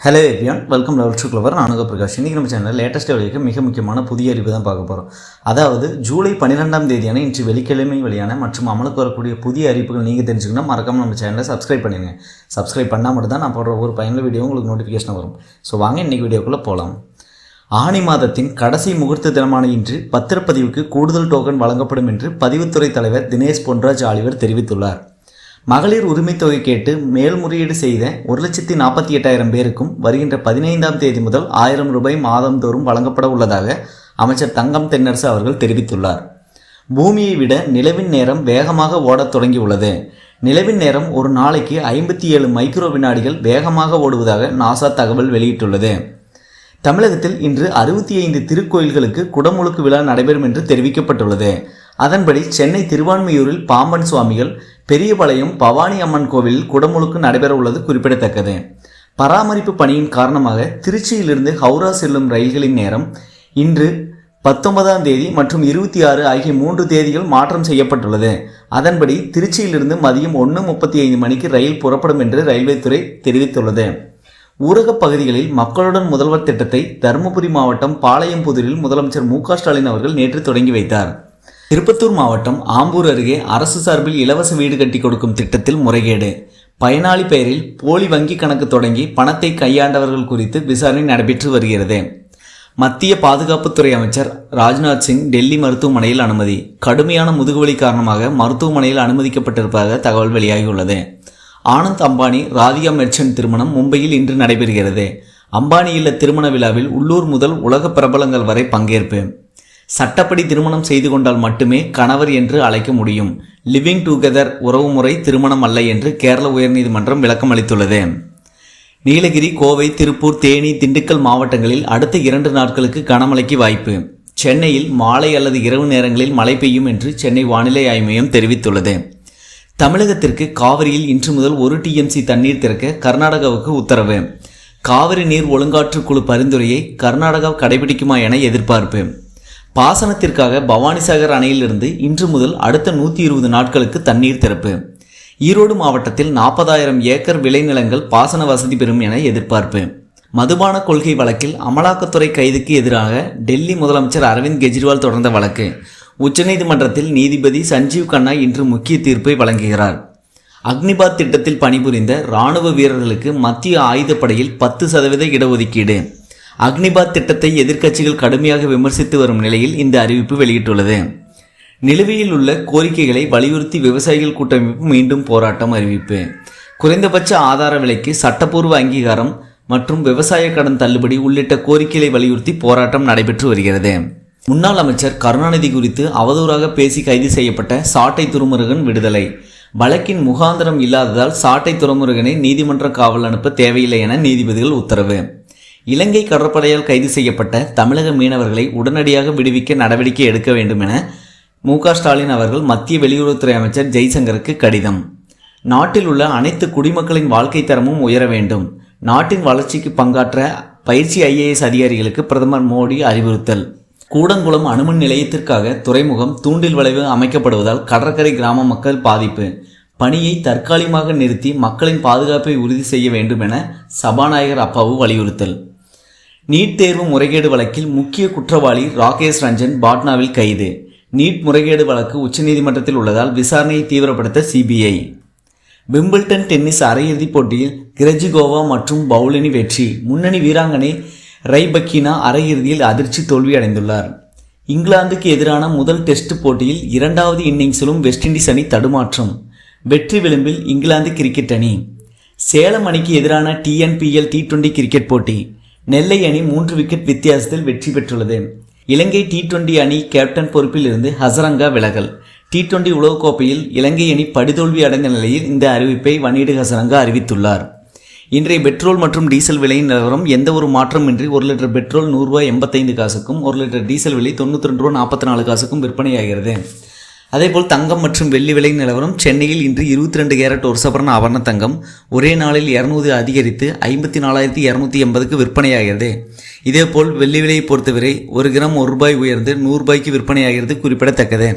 Hello everyone welcome level to clever நானுக Prakash. இன்றைக்கி நம்ம சேனலில் லேட்டஸ்ட் வெளியாக மிக முக்கியமான புதிய அறிவு தான் பார்க்க போகிறோம் அதாவது ஜூலை பன்னிரெண்டாம் தேதியான இன்று வெள்ளிக்கிழமை வெளியான மற்றும் அமலுக்கு வரக்கூடிய புதிய அறிவிப்புகள் நீங்கள் தெரிஞ்சுக்கணும் மறக்காமல் நம்ம சேனலை சப்ஸ்கிரைப் பண்ணிடுங்க. சப்ஸ்கிரைப் பண்ணால் மட்டும் தான் நான் போடுற ஒரு பயனுள்ள வீடியோ உங்களுக்கு நோட்டிஃபிகேஷன் வரும். ஸோ வாங்க இன்றைக்கி வீடியோக்குள்ளே போகலாம் ஆணி மாதத்தின் கடைசி முகூர்த்த தினமான இன்று பத்திரப்பதிவுக்கு கூடுதல் டோக்கன் வழங்கப்படும் என்று பதிவுத்துறை தலைவர் தினேஷ் பொன்ராஜ் ஆலிவர் தெரிவித்துள்ளார். மகளிர் உரிமைத் தொகை கேட்டு மேல்முறையீடு செய்த ஒரு லட்சத்தி நாற்பத்தி எட்டாயிரம் பேருக்கும் வருகின்ற பதினைந்தாம் தேதி முதல் ஆயிரம் ரூபாய் மாதந்தோறும் வழங்கப்பட உள்ளதாக அமைச்சர் தங்கம் தென்னரசு அவர்கள் தெரிவித்துள்ளார். பூமியை விட நிலவின் நேரம் வேகமாக ஓடத் தொடங்கியுள்ளது. நிலவின் நேரம் ஒரு நாளைக்கு ஐம்பத்தி ஏழு மைக்ரோ வினாடிகள் வேகமாக ஓடுவதாக நாசா தகவல் வெளியிட்டுள்ளது. தமிழகத்தில் இன்று அறுபத்தி ஐந்து திருக்கோயில்களுக்கு குடமுழுக்கு விழா நடைபெறும் என்று தெரிவிக்கப்பட்டுள்ளது. அதன்படி சென்னை திருவான்மையூரில் பாம்பன் சுவாமிகள் பெரியபாளையம் பவானி அம்மன் கோவிலில் குடமுழுக்கு நடைபெற உள்ளது குறிப்பிடத்தக்கது. பராமரிப்பு பணியின் காரணமாக திருச்சியிலிருந்து ஹவுரா செல்லும் ரயில்களின் நேரம் இன்று பத்தொன்பதாம் தேதி மற்றும் இருபத்தி ஆறு ஆகிய மூன்று தேதிகள் மாற்றம் செய்யப்பட்டுள்ளது. அதன்படி திருச்சியிலிருந்து மதியம் ஒன்று முப்பத்தி ஐந்து மணிக்கு ரயில் புறப்படும் என்று ரயில்வே துறை தெரிவித்துள்ளது. ஊரகப் பகுதிகளில் மக்களுடன் முதல்வர் திட்டத்தை தருமபுரி மாவட்டம் பாளையம்புதூரில் முதலமைச்சர் மு க ஸ்டாலின் அவர்கள் நேற்று தொடங்கி வைத்தார். திருப்பத்தூர் மாவட்டம் ஆம்பூர் அருகே அரசு சார்பில் இலவச வீடு கட்டி கொடுக்கும் திட்டத்தில் முறைகேடு. பயனாளி பெயரில் போலி வங்கி கணக்கு தொடங்கி பணத்தை கையாண்டவர்கள் குறித்து விசாரணை நடைபெற்று வருகிறது. மத்திய பாதுகாப்புத்துறை அமைச்சர் ராஜ்நாத் சிங் டெல்லி மருத்துவமனையில் அனுமதி. கடுமையான முதுகுவலி காரணமாக மருத்துவமனையில் அனுமதிக்கப்பட்டிருப்பதாக தகவல் வெளியாகியுள்ளது. ஆனந்த் அம்பானி ராதிகா மெர்ச்சன்ட் திருமணம் மும்பையில் இன்று நடைபெறுகிறது. அம்பானி இல்ல திருமண விழாவில் உள்ளூர் முதல் உலக பிரபலங்கள் வரை பங்கேற்பு. சட்டப்படி திருமணம் செய்து கொண்டால் மட்டுமே கணவர் என்று அழைக்க முடியும். லிவிங் டுகெதர் உறவுமுறை திருமணம் அல்ல என்று கேரள உயர்நீதிமன்றம் விளக்கம் அளித்துள்ளது. நீலகிரி கோவை திருப்பூர் தேனி திண்டுக்கல் மாவட்டங்களில் அடுத்த இரண்டு நாட்களுக்கு கனமழைக்கு வாய்ப்பு. சென்னையில் மாலை அல்லது இரவு நேரங்களில் மழை பெய்யும் என்று சென்னை வானிலை ஆய்வு மையம் தெரிவித்துள்ளது. தமிழகத்திற்கு காவிரியில் இன்று முதல் ஒரு டிஎம்சி தண்ணீர் திறக்க கர்நாடகாவுக்கு உத்தரவு. காவிரி நீர் ஒழுங்காற்று குழு பரிந்துரையை கர்நாடகா கடைபிடிக்குமா என எதிர்பார்ப்பு. பாசனத்திற்காக பவானிசாகர் அணையிலிருந்து இன்று முதல் அடுத்த நூற்றி இருபது நாட்களுக்கு தண்ணீர் திறப்பு. ஈரோடு மாவட்டத்தில் நாற்பதாயிரம் ஏக்கர் விளைநிலங்கள் பாசன வசதி பெறும் என எதிர்பார்ப்பு. மதுபான கொள்கை வழக்கில் அமலாக்கத்துறை கைதுக்கு எதிராக டெல்லி முதலமைச்சர் அரவிந்த் கெஜ்ரிவால் தொடர்ந்த வழக்கு. உச்சநீதிமன்றத்தில் நீதிபதி சஞ்சீவ் கண்ணா இன்று முக்கிய தீர்ப்பை வழங்குகிறார். அக்னிபாத் திட்டத்தில் பணிபுரிந்த இராணுவ வீரர்களுக்கு மத்திய ஆயுதப்படையில் பத்து சதவீத இடஒதுக்கீடு. அக்னிபாத் திட்டத்தை எதிர்க்கட்சிகள் கடுமையாக விமர்சித்து வரும் நிலையில் இந்த அறிவிப்பு வெளியிட்டுள்ளது. நிலுவையில் உள்ள கோரிக்கைகளை வலியுறுத்தி விவசாயிகள் கூட்டமைப்பு மீண்டும் போராட்டம் அறிவிப்பு. குறைந்தபட்ச ஆதார விலைக்கு சட்டப்பூர்வ அங்கீகாரம் மற்றும் விவசாய கடன் தள்ளுபடி உள்ளிட்ட கோரிக்கைகளை வலியுறுத்தி போராட்டம் நடைபெற்று வருகிறது. முன்னாள் அமைச்சர் கருணாநிதி குறித்து அவதூறாக பேசி கைது செய்யப்பட்ட சாட்டை துருமுருகன் விடுதலை. வழக்கின் முகாந்திரம் இல்லாததால் சாட்டை துறைமுருகனை நீதிமன்ற காவல் அனுப்ப தேவையில்லை என நீதிபதிகள் உத்தரவு. இலங்கை கடற்படையால் கைது செய்யப்பட்ட தமிழக மீனவர்களை உடனடியாக விடுவிக்க நடவடிக்கை எடுக்க வேண்டும் என மு ஸ்டாலின் அவர்கள் மத்திய வெளியுறவுத்துறை அமைச்சர் ஜெய்சங்கருக்கு கடிதம். நாட்டில் உள்ள அனைத்து குடிமக்களின் வாழ்க்கை தரமும் உயர வேண்டும். நாட்டின் வளர்ச்சிக்கு பங்காற்ற பயிற்சி ஐஏஎஸ் அதிகாரிகளுக்கு பிரதமர் மோடி அறிவுறுத்தல். கூடங்குளம் அணுமின் நிலையத்திற்காக துறைமுகம் தூண்டில் வளைவு அமைக்கப்படுவதால் கடற்கரை கிராம மக்கள் பாதிப்பு. பணியை தற்காலிகமாக நிறுத்தி மக்களின் பாதுகாப்பை உறுதி செய்ய வேண்டும் என சபாநாயகர் அப்பாவு வலியுறுத்தல். நீட் தேர்வு முறைகேடு வழக்கில் முக்கிய குற்றவாளி ராகேஷ் ரஞ்சன் பாட்னாவில் கைது. நீட் முறைகேடு வழக்கு உச்சநீதிமன்றத்தில் உள்ளதால் விசாரணையை தீவிரப்படுத்த சிபிஐ. விம்பிள்டன் டென்னிஸ் அரையிறுதிப் போட்டியில் கிரஜிகோவா மற்றும் பவுலினி வெற்றி. முன்னணி வீராங்கனை ரைபக்கினா அரையிறுதியில் அதிர்ச்சி தோல்வியடைந்துள்ளார். இங்கிலாந்துக்கு எதிரான முதல் டெஸ்ட் போட்டியில் இரண்டாவது இன்னிங்ஸிலும் வெஸ்ட் இண்டீஸ் அணி தடுமாற்றம். வெற்றி விளிம்பில் இங்கிலாந்து கிரிக்கெட் அணி. சேலம் அணிக்கு எதிரான டிஎன்பிஎல் டி டுவெண்டி கிரிக்கெட் போட்டி. நெல்லை அணி மூன்று விக்கெட் வித்தியாசத்தில் வெற்றி பெற்றுள்ளது. இலங்கை டி டுவெண்டி அணி கேப்டன் பொறுப்பில் இருந்து ஹசரங்கா விலகல். டி டுவெண்டி உலகக்கோப்பையில் இலங்கை அணி படுதோல்வி அடைந்த நிலையில் இந்த அறிவிப்பை வனீடு ஹசரங்கா அறிவித்துள்ளார். இன்றைய பெட்ரோல் மற்றும் டீசல் விலையின் நிலவரம் எந்த ஒரு மாற்றமின்றி ஒரு லிட்டர் பெட்ரோல் நூறுரூவா எண்பத்தைந்து காசுக்கும் ஒரு லிட்டர் டீசல் விலை தொண்ணூற்றி ரெண்டு ரூபா நாற்பத்தி நாலு காசுக்கும் விற்பனையாகிறது. அதேபோல் தங்கம் மற்றும் வெள்ளி விலை நிலவரம் சென்னையில் இன்று இருபத்தி ரெண்டு கேரட் ஒரு சவரன் ஆபரண தங்கம் ஒரே நாளில் இரநூறு அதிகரித்து ஐம்பத்தி நாலாயிரத்தி இரநூத்தி எண்பதுக்கு விற்பனையாகிறது. இதேபோல் வெள்ளி விலையை பொறுத்தவரை ஒரு கிராம் ஒரு ரூபாய் உயர்ந்து நூறு ரூபாய்க்கு விற்பனையாகிறது குறிப்பிடத்தக்கது.